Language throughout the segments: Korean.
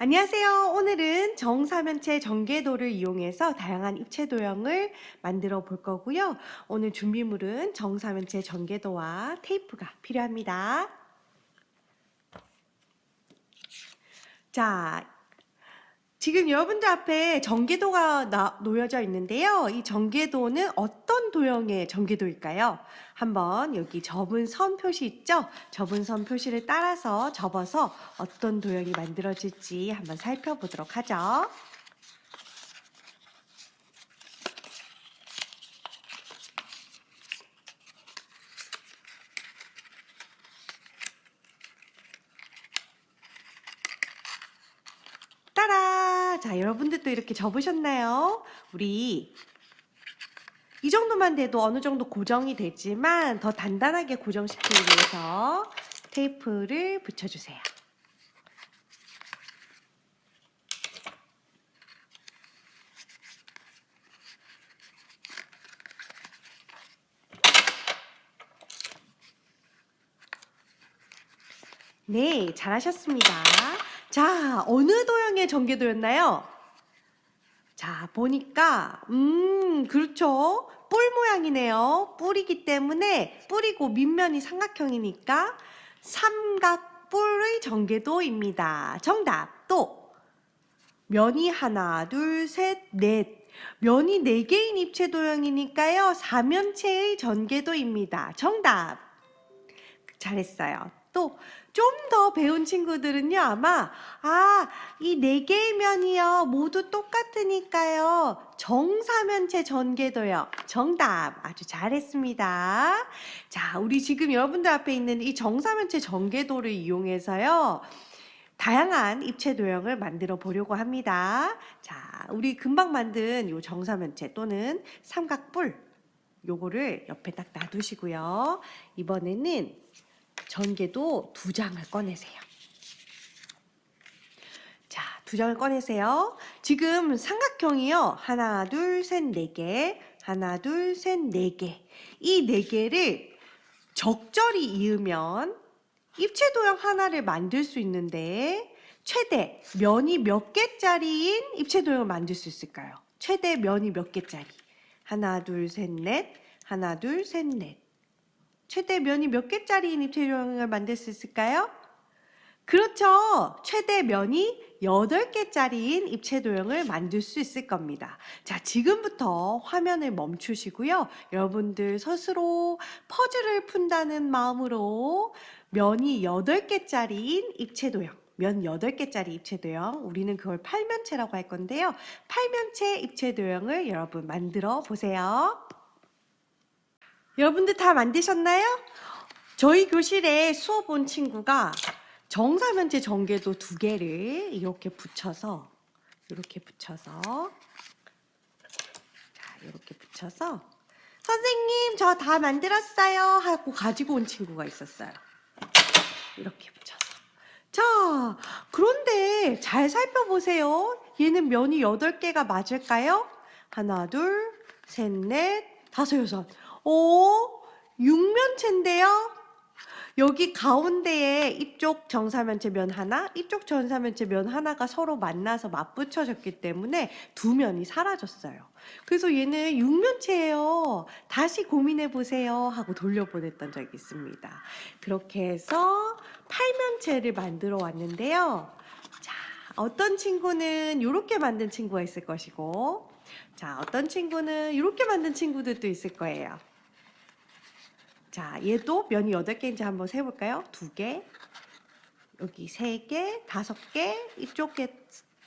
안녕하세요. 오늘은 정사면체 전개도를 이용해서 다양한 입체 도형을 만들어 볼 거고요. 오늘 준비물은 정사면체 전개도와 테이프가 필요합니다. 자, 지금 여러분들 앞에 전개도가 나- 놓여져 있는데요. 이 전개도는 어떤 도형의 전개도일까요? 한번 여기 접은 선 표시 있죠? 접은 선 표시를 따라서 접어서 어떤 도형이 만들어질지 한번 살펴보도록 하죠. 따라! 자, 여러분들도 이렇게 접으셨나요? 우리 이 정도만 돼도 어느 정도 고정이 되지만 더 단단하게 고정시키기 위해서 테이프를 붙여주세요. 네, 잘하셨습니다. 자, 어느 도형의 전개도였나요? 자, 보니까, 음, 그렇죠. 뿔 모양이네요. 뿔이기 때문에 뿔이고 밑면이 삼각형이니까 삼각뿔의 전개도입니다. 정답, 또. 면이 하나, 둘, 셋, 넷. 면이 네 개인 입체 도형이니까요. 사면체의 전개도입니다. 정답. 잘했어요. 또 좀 더 배운 친구들은요, 아마, 아, 이 네 개의 면이요, 모두 똑같으니까요, 정사면체 전개도요. 정답. 아주 잘했습니다. 자, 우리 지금 여러분들 앞에 있는 이 정사면체 전개도를 이용해서요, 다양한 입체 도형을 만들어 보려고 합니다. 자, 우리 금방 만든 요 정사면체 또는 삼각뿔, 요거를 옆에 딱 놔두시고요. 이번에는 전개도 두 장을 꺼내세요. 자, 두 장을 꺼내세요. 지금 삼각형이요. 하나, 둘, 셋, 네 개. 하나, 둘, 셋, 네 개. 이 네 개를 적절히 이으면 입체 도형 하나를 만들 수 있는데 최대 면이 몇 개짜리인 입체 도형을 만들 수 있을까요? 최대 면이 몇 개짜리? 하나, 둘, 셋, 넷. 하나, 둘, 셋, 넷. 최대 면이 몇 개짜리인 입체 도형을 만들 수 있을까요? 그렇죠. 최대 면이 8개짜리인 입체 도형을 만들 수 있을 겁니다. 자, 지금부터 화면을 멈추시고요. 여러분들 스스로 퍼즐을 푼다는 마음으로 면이 8개짜리인 입체 도형, 면 8개짜리 입체 도형, 우리는 그걸 팔면체라고 할 건데요. 팔면체 입체 도형을 여러분 만들어 보세요. 여러분들 다 만드셨나요? 저희 교실에 수업 온 친구가 정사면체 전개도 두 개를 이렇게 붙여서 이렇게 붙여서 자 이렇게 붙여서 선생님 저 다 만들었어요 하고 가지고 온 친구가 있었어요. 이렇게 붙여서 자 그런데 잘 살펴보세요. 얘는 면이 8개가 맞을까요? 하나 둘 셋 넷 다섯 여섯 오 육면체인데요. 여기 가운데에 이쪽 정사면체 면 하나, 이쪽 정사면체 면 하나가 서로 만나서 맞붙여졌기 때문에 두 면이 사라졌어요. 그래서 얘는 육면체예요. 다시 고민해 보세요 하고 돌려보냈던 적이 있습니다. 그렇게 해서 팔면체를 만들어 왔는데요. 자, 어떤 친구는 이렇게 만든 친구가 있을 것이고, 자, 어떤 친구는 이렇게 만든 친구들도 있을 거예요. 자, 얘도 면이 8개인지 한번 세볼까요? 두 개, 여기 세 개, 다섯 개, 이쪽에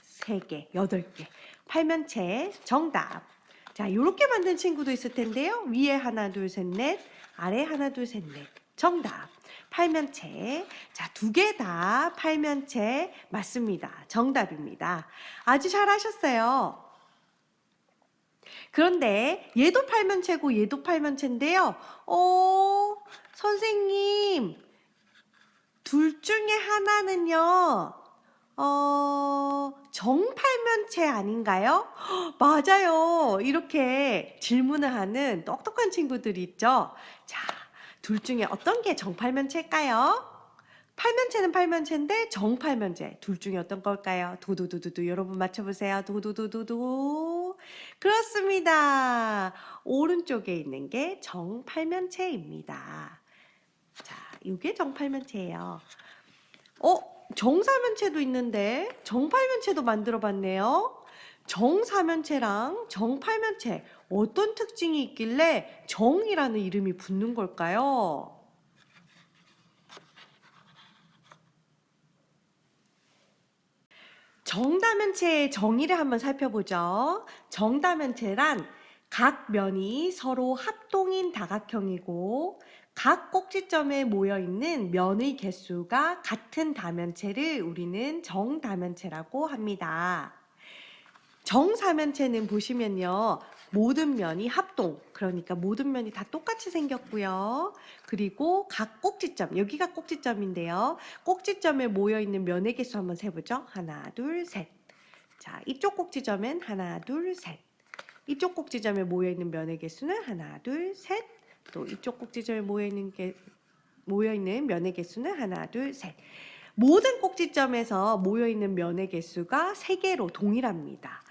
세 개, 여덟 개. 팔면체 정답. 자, 이렇게 만든 친구도 있을 텐데요. 위에 하나, 둘, 셋, 넷, 아래 하나, 둘, 셋, 넷. 정답. 팔면체. 자, 두 개 다 팔면체 맞습니다. 정답입니다. 아주 잘하셨어요. 그런데 얘도 팔면체고 얘도 팔면체인데요. 어, 선생님, 둘 중에 하나는요, 어, 정팔면체 아닌가요? 헉, 맞아요. 이렇게 질문을 하는 똑똑한 친구들이 있죠. 자, 둘 중에 어떤 게 정팔면체일까요? 팔면체는 팔면체인데 정팔면체 둘 중에 어떤 걸까요? 두두두두두 여러분 맞춰보세요. 두두두두두 그렇습니다. 오른쪽에 있는 게 정팔면체입니다. 자, 이게 정팔면체예요. 어, 정사면체도 있는데 정팔면체도 만들어봤네요. 정사면체랑 정팔면체 어떤 특징이 있길래 정이라는 이름이 붙는 걸까요? 정다면체의 정의를 한번 살펴보죠. 정다면체란 각 면이 서로 합동인 다각형이고 각 꼭지점에 모여 있는 면의 개수가 같은 다면체를 우리는 정다면체라고 합니다. 정사면체는 보시면요. 모든 면이 합동, 그러니까 모든 면이 다 똑같이 생겼고요. 그리고 각 꼭지점, 여기가 꼭지점인데요. 꼭지점에 모여 있는 면의 개수 한번 세보죠. 하나, 둘, 셋. 자, 이쪽 꼭지점엔 하나, 둘, 셋. 이쪽 꼭지점에 모여 있는 면의 개수는 하나, 둘, 셋. 또 이쪽 꼭지점에 모여 있는 게 모여 있는 면의 개수는 하나, 둘, 셋. 모든 꼭지점에서 모여 있는 면의 개수가 세 개로 동일합니다.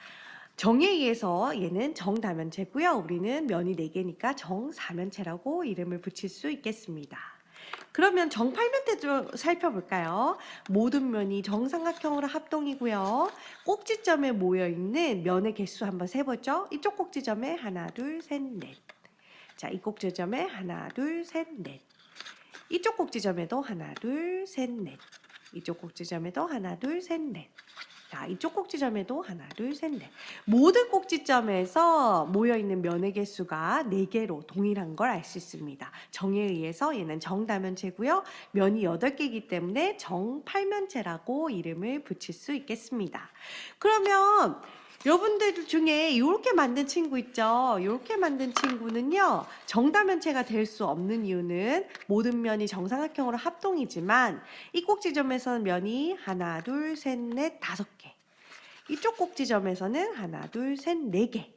정에 의해서 얘는 정다면체고요. 우리는 면이 네 개니까 정사면체라고 이름을 붙일 수 있겠습니다. 그러면 정팔면체도 살펴볼까요? 모든 면이 정삼각형으로 합동이고요. 꼭지점에 모여 있는 면의 개수 한번 세보죠. 이쪽 꼭지점에 하나, 둘, 셋, 넷. 자, 이 꼭지점에 하나, 둘, 셋, 넷. 이쪽 꼭지점에도 하나, 둘, 셋, 넷. 이쪽 꼭지점에도 하나, 둘, 셋, 넷. 자, 이쪽 꼭지점에도 하나, 둘, 셋, 넷. 모든 꼭지점에서 모여 있는 면의 개수가 네 개로 동일한 걸 알 수 있습니다. 정에 의해서 얘는 정다면체고요. 면이 여덟 개이기 때문에 정팔면체라고 이름을 붙일 수 있겠습니다. 그러면 여러분들 중에 이렇게 만든 친구 있죠? 이렇게 만든 친구는요, 정다면체가 될 수 없는 이유는 모든 면이 정삼각형으로 합동이지만 이 꼭지점에서는 면이 하나, 둘, 셋, 넷, 다섯 개. 이쪽 꼭지점에서는 하나, 둘, 셋, 네 개.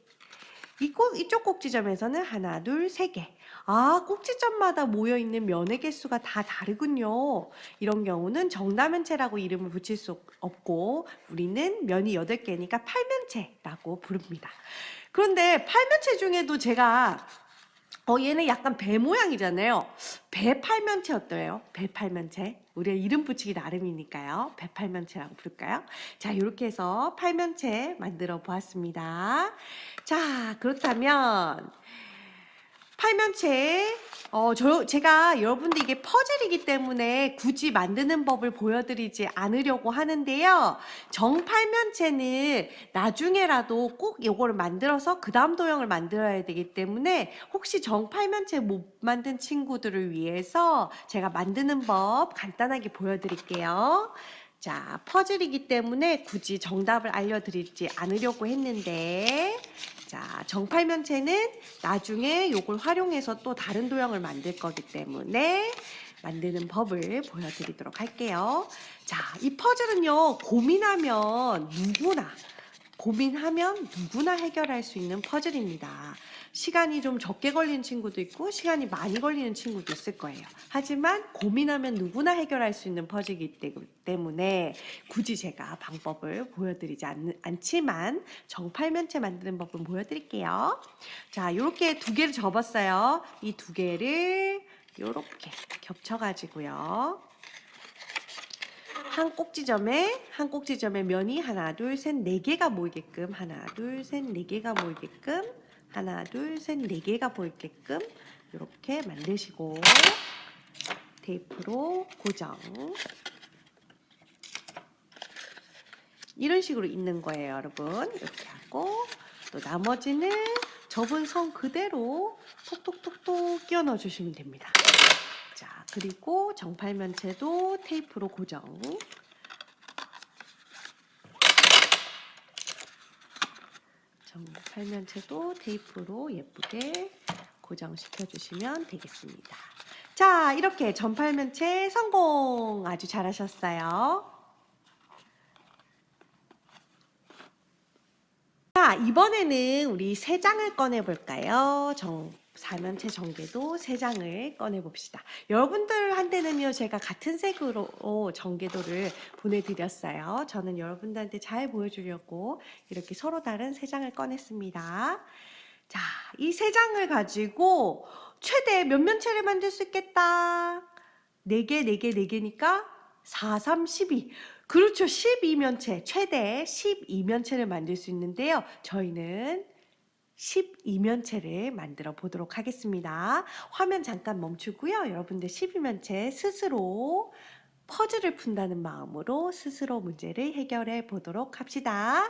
이쪽 꼭지점에서는 하나, 둘, 세 개. 아, 꼭지점마다 모여 있는 면의 개수가 다 다르군요. 이런 경우는 정다면체라고 이름을 붙일 수 없고 우리는 면이 여덟 개니까 팔면체라고 부릅니다. 그런데 팔면체 중에도 제가 어 얘는 약간 배 모양이잖아요. 배 팔면체 어때요? 배 팔면체. 우리가 이름 붙이기 나름이니까요. 배 팔면체라고 부를까요? 자, 이렇게 해서 팔면체 만들어 보았습니다. 자, 그렇다면 팔면체 어, 저, 제가 여러분들 이게 퍼즐이기 때문에 굳이 만드는 법을 보여드리지 않으려고 하는데요. 정팔면체는 나중에라도 꼭 이거를 만들어서 그 다음 도형을 만들어야 되기 때문에 혹시 정팔면체 못 만든 친구들을 위해서 제가 만드는 법 간단하게 보여드릴게요. 자, 퍼즐이기 때문에 굳이 정답을 알려드리지 않으려고 했는데, 자, 정팔면체는 나중에 이걸 활용해서 또 다른 도형을 만들 거기 때문에 만드는 법을 보여드리도록 할게요. 자, 이 퍼즐은요, 고민하면 누구나, 고민하면 누구나 해결할 수 있는 퍼즐입니다. 시간이 좀 적게 걸리는 친구도 있고 시간이 많이 걸리는 친구도 있을 거예요. 하지만 고민하면 누구나 해결할 수 있는 퍼즐이기 때문에 굳이 제가 방법을 보여드리지 않, 않지만 정팔면체 만드는 법은 보여드릴게요. 자, 이렇게 두 개를 접었어요. 이 두 개를 이렇게 겹쳐가지고요. 한 꼭지점에 한 꼭지점에 면이 하나 둘 셋 네 개가 모이게끔 하나 둘 셋 네 개가 모이게끔 하나 둘 셋 네 개가 보이게끔 이렇게 만드시고 테이프로 고정. 이런 식으로 있는 거예요 여러분. 이렇게 하고 또 나머지는 접은 선 그대로 톡톡톡톡 끼워 넣어 주시면 됩니다. 자 그리고 정팔면체도 테이프로 고정 정팔면체도 테이프로 예쁘게 고정시켜 주시면 되겠습니다. 자, 이렇게 전팔면체 성공! 아주 잘하셨어요. 자, 이번에는 우리 세 장을 꺼내 볼까요? 정 사면체 전개도 세 장을 꺼내 봅시다. 여러분들한테는요, 제가 같은 색으로 전개도를 보내드렸어요. 저는 여러분들한테 잘 보여주려고 이렇게 서로 다른 세 장을 꺼냈습니다. 자, 이세 장을 가지고 최대 몇 면체를 만들 수 있겠다? 4개, 4개, 4개니까 4, 3, 12. 그렇죠. 12면체, 최대 12면체를 만들 수 있는데요. 저희는 12면체를 만들어 보도록 하겠습니다. 화면 잠깐 멈추고요. 여러분들 12면체 스스로 퍼즐을 푼다는 마음으로 스스로 문제를 해결해 보도록 합시다.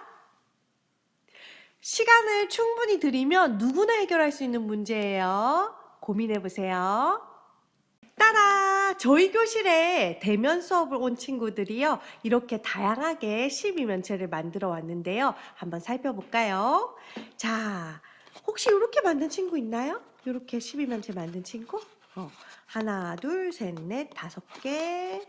시간을 충분히 들이면 누구나 해결할 수 있는 문제예요. 고민해 보세요. 따 라! 저희 교실에 대면 수업을 온 친구들이요. 이렇게 다양하게 12면체를 만들어 왔는데요. 한번 살펴볼까요? 자, 혹시 이렇게 만든 친구 있나요? 이렇게 12면체 만든 친구? 어, 하나, 둘, 셋, 넷, 다섯 개.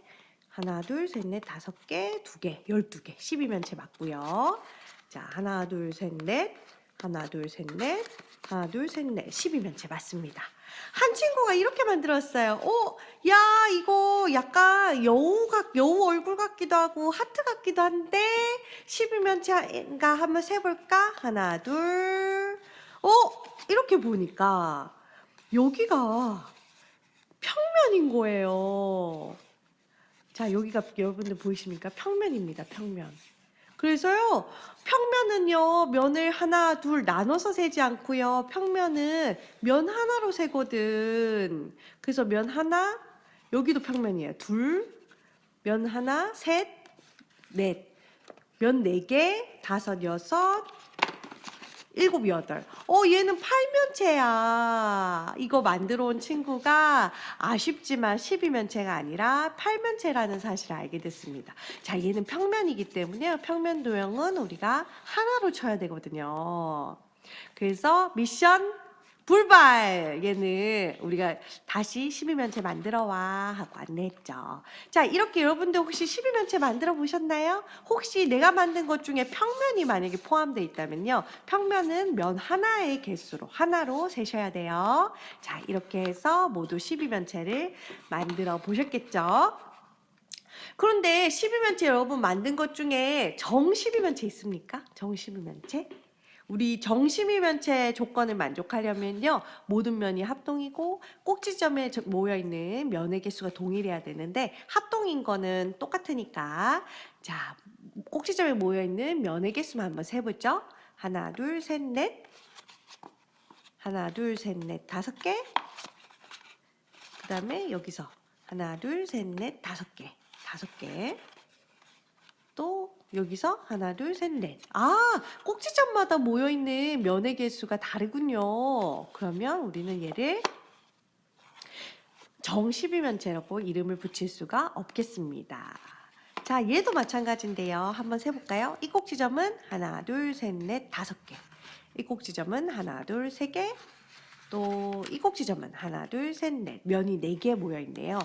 하나, 둘, 셋, 넷, 다섯 개, 두 개, 열두 개. 12면체 맞고요. 자, 하나, 둘, 셋, 넷. 하나, 둘, 셋, 넷. 하나, 둘, 셋, 넷. 12면체 맞습니다. 한 친구가 이렇게 만들었어요. 어, 야, 이거 약간 여우 같, 여우 얼굴 같기도 하고 하트 같기도 한데 12면체인가 한번 세볼까? 하나, 둘. 어, 이렇게 보니까 여기가 평면인 거예요. 자, 여기가 여러분들 보이십니까? 평면입니다. 평면. 그래서요, 평면은요, 면을 하나, 둘 나눠서 세지 않고요. 평면은 면 하나로 세거든. 그래서 면 하나, 여기도 평면이에요. 둘, 면 하나, 셋, 넷. 면 네 개, 다섯, 여섯, 일곱, 여덟. 어, 얘는 팔면체야. 이거 만들어 온 친구가 아쉽지만 12면체가 아니라 팔면체라는 사실을 알게 됐습니다. 자, 얘는 평면이기 때문에 평면 도형은 우리가 하나로 쳐야 되거든요. 그래서 미션 불발! 얘는 우리가 다시 12면체 만들어 와 하고 안내했죠. 자, 이렇게 여러분들 혹시 12면체 만들어 보셨나요? 혹시 내가 만든 것 중에 평면이 만약에 포함되어 있다면요. 평면은 면 하나의 개수로, 하나로 세셔야 돼요. 자, 이렇게 해서 모두 12면체를 만들어 보셨겠죠? 그런데 12면체 여러분 만든 것 중에 정 12면체 있습니까? 정 12면체? 우리 정심이 면체 조건을 만족하려면요 모든 면이 합동이고 꼭지점에 저- 모여 있는 면의 개수가 동일해야 되는데 합동인 거는 똑같으니까. 자 꼭지점에 모여 있는 면의 개수만 한번 세보죠. 하나 둘 셋 넷. 하나 둘 셋 넷 다섯 개. 그 다음에 여기서 하나 둘 셋 넷 다섯 개. 다섯 개 또 여기서 하나, 둘, 셋, 넷. 아, 꼭지점마다 모여 있는 면의 개수가 다르군요. 그러면 우리는 얘를 정 12면체라고 이름을 붙일 수가 없겠습니다. 자, 얘도 마찬가지인데요. 한번 세볼까요? 이 꼭지점은 하나, 둘, 셋, 넷, 다섯 개. 이 꼭지점은 하나, 둘, 세 개. 또 이 꼭지점은 하나, 둘, 셋, 넷. 면이 네 개 모여 있네요.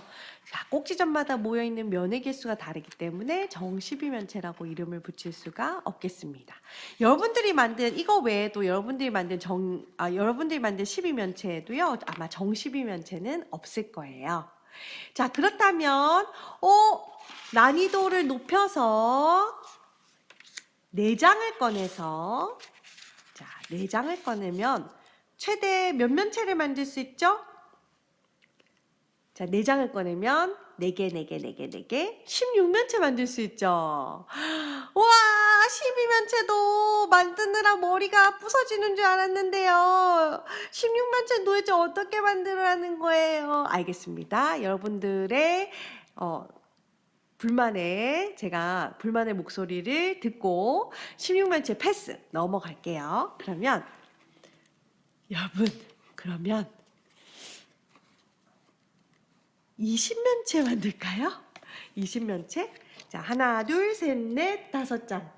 자, 꼭지점마다 모여 있는 면의 개수가 다르기 때문에 정 12면체라고 이름을 붙일 수가 없겠습니다. 여러분들이 만든 이거 외에도 여러분들이 만든 정 아, 여러분들이 만든 12면체에도요. 아마 정 12면체는 없을 거예요. 자, 그렇다면 어, 난이도를 높여서 네 장을 꺼내서 자, 네 장을 꺼내면 최대 몇 면체를 만들 수 있죠? 자, 네 장을 꺼내면 네 개, 네 개, 네 개, 네 개, 16면체 만들 수 있죠. 와, 12면체도 만드느라 머리가 부서지는 줄 알았는데요. 16면체 도대체 어떻게 만들어라는 거예요? 알겠습니다. 여러분들의 어, 불만의 제가 불만의 목소리를 듣고 16면체 패스 넘어갈게요. 그러면 여러분 그러면 20면체 만들까요? 20면체? 자, 하나, 둘, 셋, 넷, 다섯 장.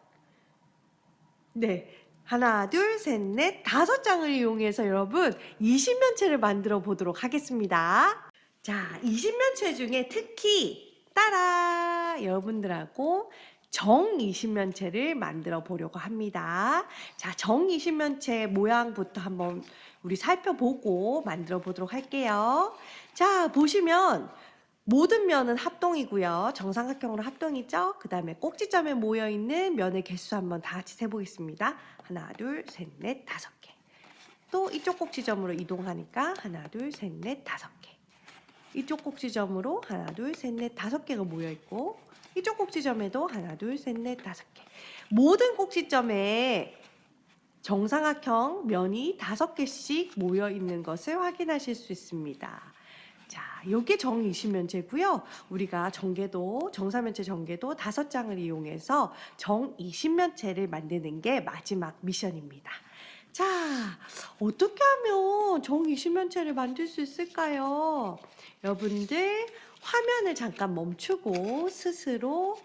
네. 하나, 둘, 셋, 넷, 다섯 장을 이용해서 여러분 20면체를 만들어 보도록 하겠습니다. 자, 20면체 중에 특히 따라 여러분들하고 정이십면체를 만들어 보려고 합니다. 자, 정이십면체 모양부터 한번 우리 살펴보고 만들어 보도록 할게요. 자, 보시면 모든 면은 합동이고요. 정삼각형으로 합동이죠. 그 다음에 꼭지점에 모여 있는 면의 개수 한번 다 같이 세보겠습니다. 하나, 둘, 셋, 넷, 다섯 개. 또 이쪽 꼭지점으로 이동하니까 하나, 둘, 셋, 넷, 다섯 개. 이쪽 꼭지점으로 하나, 둘, 셋, 넷, 다섯 개가 모여 있고 이쪽 꼭지점에도 하나, 둘, 셋, 넷, 다섯 개. 모든 꼭지점에 정삼각형 면이 다섯 개씩 모여 있는 것을 확인하실 수 있습니다. 자, 요게 정이십면체고요. 우리가 전개도 정사면체 전개도 다섯 장을 이용해서 정이십면체를 만드는 게 마지막 미션입니다. 자, 어떻게 하면 정이십면체를 만들 수 있을까요? 여러분들 화면을 잠깐 멈추고 스스로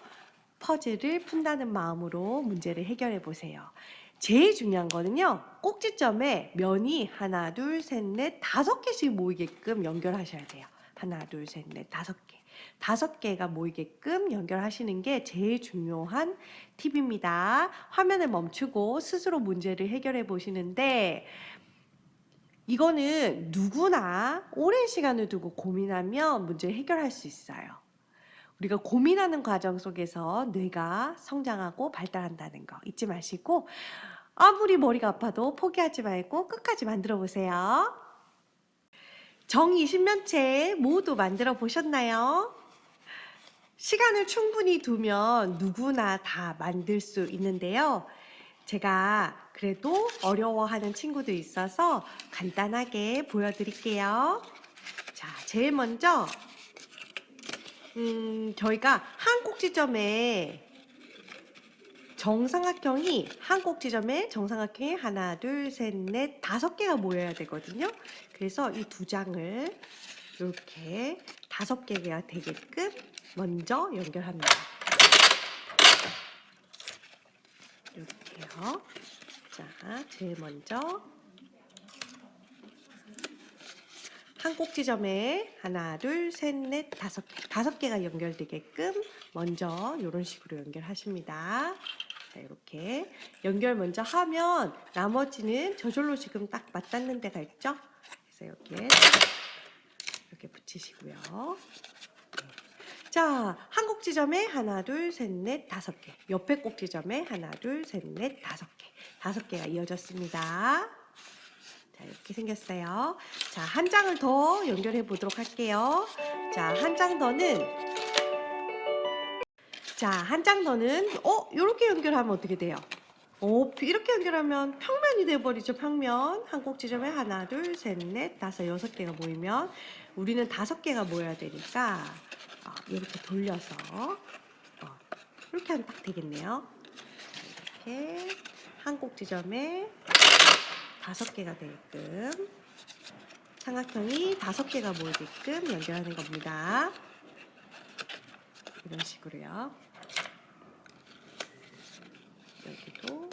퍼즐을 푼다는 마음으로 문제를 해결해 보세요. 제일 중요한 거는요. 꼭지점에 면이 하나, 둘, 셋, 넷, 다섯 개씩 모이게끔 연결하셔야 돼요. 하나, 둘, 셋, 넷, 다섯 개. 다섯 개가 모이게끔 연결하시는 게 제일 중요한 팁입니다. 화면을 멈추고 스스로 문제를 해결해 보시는데 이거는 누구나 오랜 시간을 두고 고민하면 문제를 해결할 수 있어요. 우리가 고민하는 과정 속에서 뇌가 성장하고 발달한다는 거 잊지 마시고 아무리 머리가 아파도 포기하지 말고 끝까지 만들어 보세요. 정이십면체 모두 만들어 보셨나요? 시간을 충분히 두면 누구나 다 만들 수 있는데요. 제가 그래도 어려워하는 친구도 있어서 간단하게 보여드릴게요. 자, 제일 먼저 음, 저희가 한 꼭지점에 정삼각형이 한 꼭지점에 정삼각형이 하나, 둘, 셋, 넷, 다섯 개가 모여야 되거든요. 그래서 이 두 장을 이렇게 다섯 개가 되게끔 먼저 연결합니다. 이렇게요. 자, 제일 먼저 한 꼭지점에 하나, 둘, 셋, 넷, 다섯 개, 다섯 개가 연결되게끔 먼저 이런 식으로 연결하십니다. 자, 이렇게 연결 먼저 하면 나머지는 저절로 지금 딱 맞닿는 데가 있죠? 그래서 이렇게 이렇게 붙이시고요. 네. 자, 한 꼭지점에 하나, 둘, 셋, 넷, 다섯 개. 옆에 꼭지점에 하나, 둘, 셋, 넷, 다섯 개. 다섯 개가 이어졌습니다. 자, 이렇게 생겼어요. 자, 한 장을 더 연결해 보도록 할게요. 자, 한 장 더는 자, 한 장 더는 어, 이렇게 연결하면 어떻게 돼요? 어, 이렇게 연결하면 평면이 돼 버리죠. 평면. 한 꼭지점에 하나, 둘, 셋, 넷, 다섯, 여섯 개가 모이면 우리는 다섯 개가 모여야 되니까 어, 이렇게 돌려서 어, 이렇게 하면 딱 되겠네요. 자, 이렇게 한 꼭지점에 다섯 개가 되게끔 삼각형이 다섯 개가 모이게끔 연결하는 겁니다. 이런 식으로요. 여기도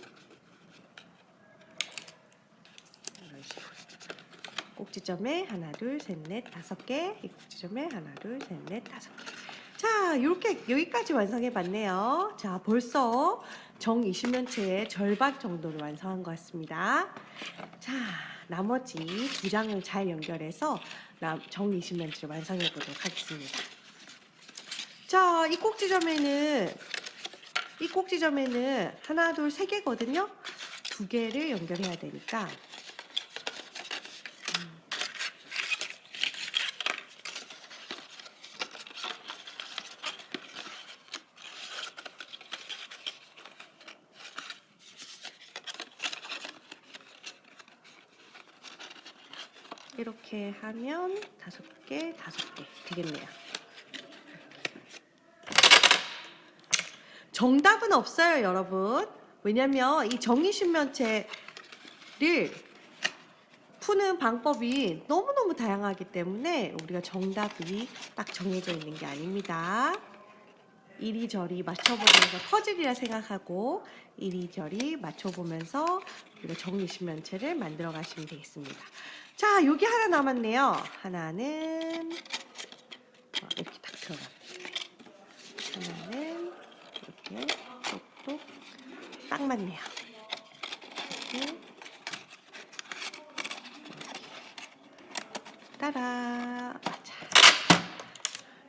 이런 식으로 꼭지점에 하나, 둘, 셋, 넷, 다섯 개. 이 꼭지점에 하나, 둘, 셋, 넷, 다섯 개. 자, 이렇게 여기까지 완성해 봤네요. 자, 벌써 정 20면체의 절반 정도를 완성한 것 같습니다. 자, 나머지 두 장을 잘 연결해서 나- 정 20면체를 완성해 보도록 하겠습니다. 자, 이 꼭지점에는 이 꼭지점에는 하나, 둘, 세 개거든요. 두 개를 연결해야 되니까 이렇게 하면 다섯 개, 다섯 개 되겠네요. 정답은 없어요, 여러분. 왜냐면 이 정의신면체를 푸는 방법이 너무너무 다양하기 때문에 우리가 정답이 딱 정해져 있는 게 아닙니다. 이리저리 맞춰보면서 퍼즐이라 생각하고 이리저리 맞춰보면서 우리가 정리신면체를 만들어 가시면 되겠습니다. 자, 여기 하나 남았네요. 하나는 어, 이렇게 딱 들어갑니다. 하나는 이렇게 똑똑 딱 맞네요. 이렇게 따라 맞아.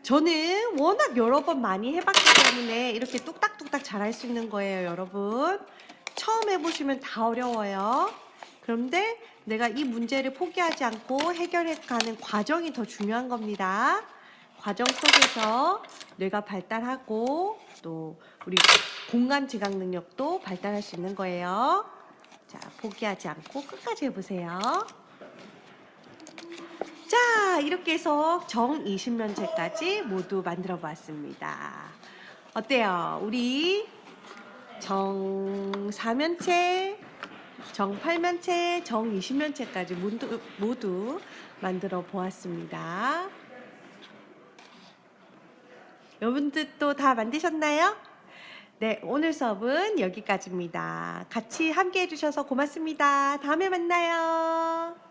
저는 워낙 여러 번 많이 해봤기 때문에 이렇게 뚝딱뚝딱 잘할 수 있는 거예요, 여러분. 처음 해보시면 다 어려워요. 그런데 내가 이 문제를 포기하지 않고 해결해 가는 과정이 더 중요한 겁니다. 과정 속에서 뇌가 발달하고 또 우리 공간 지각 능력도 발달할 수 있는 거예요. 자, 포기하지 않고 끝까지 해보세요. 자, 이렇게 해서 정 20면체까지 모두 만들어 보았습니다. 어때요? 우리 정 4면체, 정 8면체, 정 20면체까지 모두, 모두 만들어 보았습니다. 여러분들도 다 만드셨나요? 네, 오늘 수업은 여기까지입니다. 같이 함께 해주셔서 고맙습니다. 다음에 만나요.